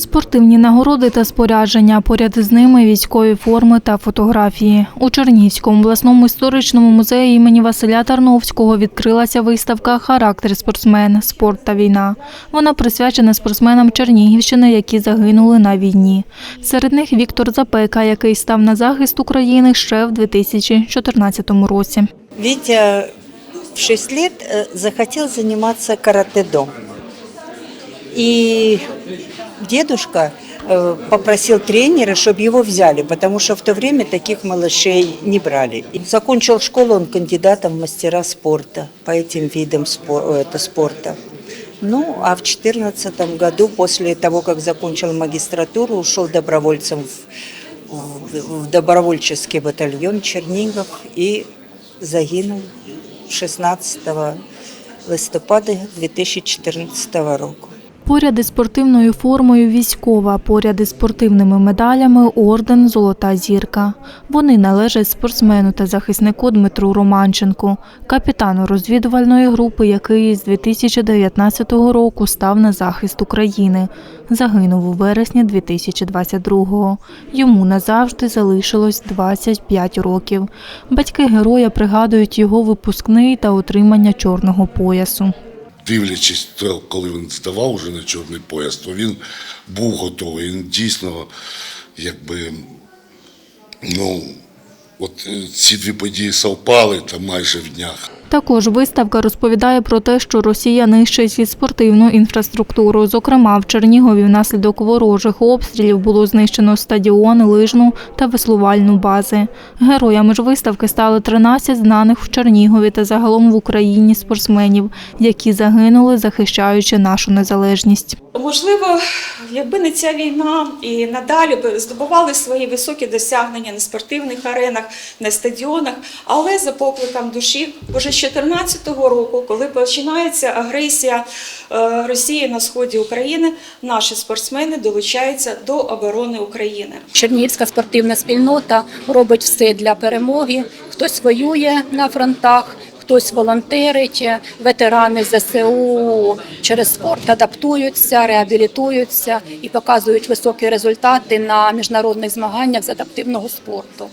Спортивні нагороди та спорядження, поряд з ними військові форми та фотографії. У Чернігівському обласному історичному музеї імені Василя Тарновського відкрилася виставка Характер спортсмен, спорт та війна. Вона присвячена спортсменам Чернігівщини, які загинули на війні. Серед них Віктор Запека, який став на захист України ще в 2014 році. Витя в 6 лет э, захотел заниматься каратэ-до. И дедушка э, попросил тренера, чтобы его взяли, потому что в то время таких малышей не брали. Закончил школу, он кандидатом в мастера спорта по этим видам спо- э, это спорта. Ну, а в 2014 году, после того, как закончил магистратуру, ушел добровольцем в, в- в добровольческий батальон Чернигов и загинув 16 листопада 2014 року. Поряд із спортивною формою військова, поряд із спортивними медалями орден Золота зірка. Вони належать спортсмену та захиснику Дмитру Романченку, капітану розвідувальної групи, який з 2019 року став на захист України. Загинув у вересні 2022-го. Йому назавжди залишилось 25 років. Батьки героя пригадують його випускний та отримання чорного поясу. Дивлячись, коли він ставав вже на чорний пояс, то він був готовий. Він дійсно, якби, ну, от е, ці дві події совпали там майже в днях. Також виставка розповідає про те, що Росія нищить спортивну інфраструктуру. Зокрема, в Чернігові внаслідок ворожих обстрілів було знищено стадіон, лижну та веслувальну бази. Героями ж виставки стали 13 знаних в Чернігові та загалом в Україні спортсменів, які загинули, захищаючи нашу незалежність. Можливо, якби не ця війна і надалі б здобували свої високі досягнення на спортивних аренах, на стадіонах, але за покликом душі з 2014 року, коли починається агресія е, Росії на сході України, наші спортсмени долучаються до оборони України. Чернігівська спортивна спільнота робить все для перемоги. Хтось воює на фронтах, хтось волонтерить, ветерани ЗСУ через спорт адаптуються, реабілітуються і показують високі результати на міжнародних змаганнях з адаптивного спорту.